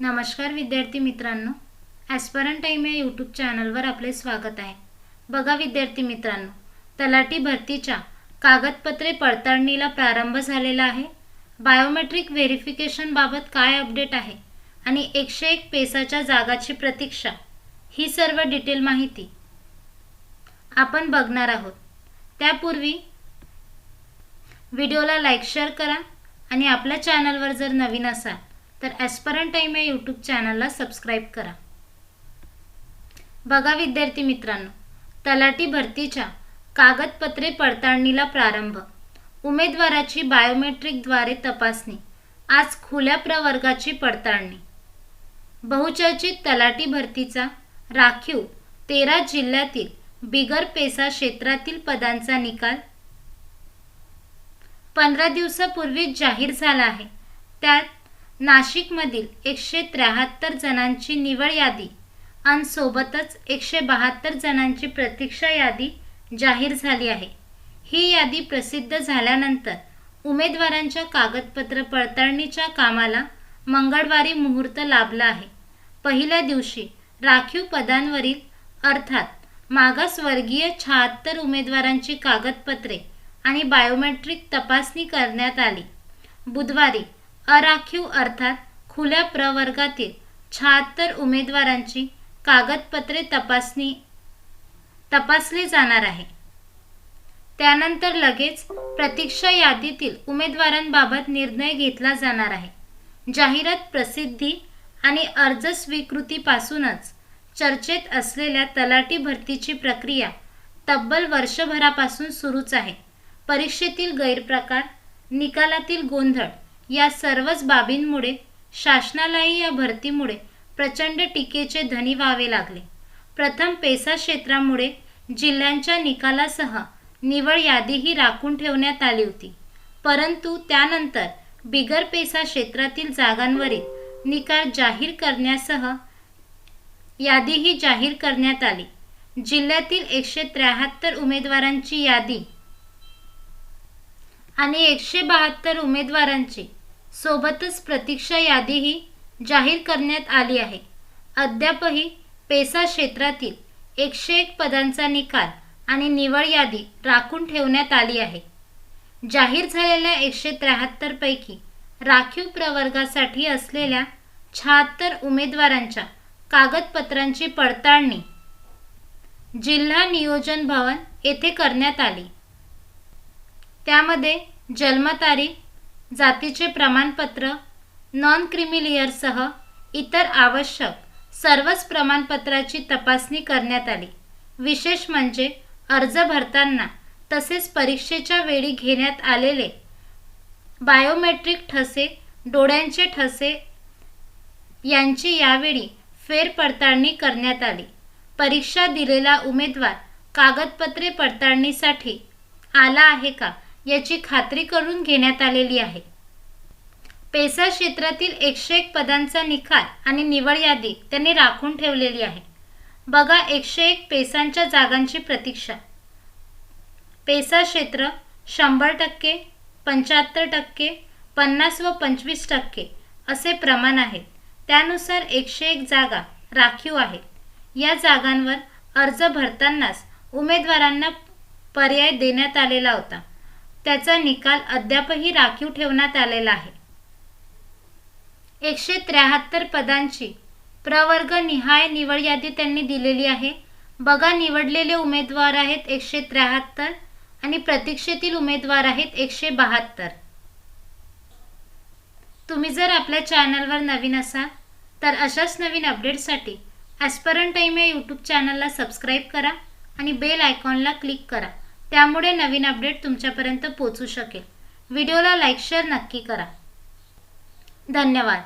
नमस्कार विद्यार्थी मित्रांनो. ॲस्परन टाईम या यूट्यूब चॅनलवर आपले स्वागत आहे. बघा विद्यार्थी मित्रांनो तलाठी भरतीच्या कागदपत्रे पडताळणीला प्रारंभ झालेला आहे. बायोमेट्रिक व्हेरिफिकेशनबाबत काय अपडेट आहे? आणि एकशे एक पेसाच्या जागाची प्रतीक्षा ही सर्व डिटेल माहिती आपण बघणार आहोत. त्यापूर्वी व्हिडिओला लाईक शेअर करा आणि आपल्या चॅनलवर जर नवीन असाल तर ॲस्परंट टाईम या यूट्यूब चॅनलला सबस्क्राईब करा. बघा विद्यार्थी मित्रांनो तलाठी भरतीच्या कागदपत्रे पडताळणीला प्रारंभ. उमेदवाराची बायोमेट्रिकद्वारे तपासणी. आज खुल्या प्रवर्गाची पडताळणी. बहुचर्चित तलाठी भरतीचा राखीव तेरा जिल्ह्यातील बिगर पेसा क्षेत्रातील पदांचा निकाल. पंधरा दिवसापूर्वीच जाहीर झाला आहे. त्यात नाशिकमधील एकशे त्र्याहत्तर जणांची निवड यादी आणि सोबतच एकशे बहात्तर जणांची प्रतीक्षा यादी जाहीर झाली आहे. ही यादी प्रसिद्ध झाल्यानंतर उमेदवारांच्या कागदपत्र पडताळणीच्या कामाला मंगळवारी मुहूर्त लाभला आहे. पहिल्या दिवशी राखीव पदांवरील अर्थात मागासवर्गीय शहात्तर उमेदवारांची कागदपत्रे आणि बायोमेट्रिक तपासणी करण्यात आली. बुधवारी अराखीव अर्थात खुल्या प्रवर्गातील शहात्तर उमेदवारांची कागदपत्रे तपासणी तपासली जाणार आहे. त्यानंतर लगेच प्रतीक्षा यादीतील उमेदवारांबाबत निर्णय घेतला जाणार आहे. जाहिरात प्रसिद्धी आणि अर्ज स्वीकृतीपासूनच चर्चेत असलेल्या तलाठी भरतीची प्रक्रिया तब्बल वर्षभरापासून सुरूच आहे. परीक्षेतील गैरप्रकार निकालातील गोंधळ या सर्वच बाबींमुळे शासनालाही या भरतीमुळे प्रचंड टीकेचे धनी व्हावे लागले. प्रथम पेसा क्षेत्रामुळे जिल्ह्यांच्या निकालासह निवड यादीही राखून ठेवण्यात आली होती. परंतु त्यानंतर बिगर पेसा क्षेत्रातील जागांवरील निकाल जाहीर करण्यासह यादीही जाहीर करण्यात आली. जिल्ह्यातील एकशे त्र्याहत्तर उमेदवारांची यादी आणि एकशे बहात्तर उमेदवारांची सोबतच प्रतीक्षा यादीही जाहीर करण्यात आली आहे. अद्यापही पेसा क्षेत्रातील एकशे एक पदांचा निकाल आणि निवड यादी राखून ठेवण्यात आली आहे. जाहीर झालेल्या एकशे त्र्याहत्तरपैकी राखीव प्रवर्गासाठी असलेल्या शहात्तर उमेदवारांच्या कागदपत्रांची पडताळणी जिल्हा नियोजन भवन येथे करण्यात आली. त्यामध्ये जन्मतारीख जातीचे प्रमाणपत्र नॉन क्रिमिलियरसह इतर आवश्यक सर्वच प्रमाणपत्राची तपासणी करण्यात आली. विशेष म्हणजे अर्ज भरताना तसेच परीक्षेच्या वेळी घेण्यात आलेले बायोमेट्रिक ठसे डोळ्यांचे ठसे यांची यावेळी फेरपडताळणी करण्यात आली. परीक्षा दिलेला उमेदवार कागदपत्रे पडताळणीसाठी आला आहे का? याची खात्री करून घेण्यात आलेली आहे. पेसा क्षेत्रातील एकशे एक पदांचा निकाल आणि निवड यादी त्यांनी राखून ठेवलेली आहे. बघा एकशे एक पेसांच्या जागांची प्रतीक्षा. पेसा क्षेत्र शंभर टक्के पंच्याहत्तर टक्के पन्नास व पंचवीस टक्के असे प्रमाण आहेत त्यानुसार एकशे एक जागा राखीव आहेत या जागांवर अर्ज भरतानाच उमेदवारांना पर्याय देण्यात आलेला होता. त्याचा निकाल अद्यापही राखीव ठेवण्यात आलेला आहे. एकशे त्र्याहत्तर पदांची प्रवर्ग निहाय निवड यादी त्यांनी दिलेली आहे. बघा निवडलेले उमेदवार आहेत एकशे त्र्याहत्तर आणि प्रतीक्षेतील उमेदवार आहेत एकशे बहात्तर. तुम्ही जर आपल्या चॅनलवर नवीन असाल तर अशाच नवीन अपडेटसाठी ॲस्परंट टाईम या यूट्यूब चॅनलला सबस्क्राईब करा आणि बेल आयकॉनला क्लिक करा. त्यामुळे नवीन अपडेट तुमच्यापर्यंत पोचू शकेल. व्हिडिओला लाईक शेअर नक्की करा. धन्यवाद.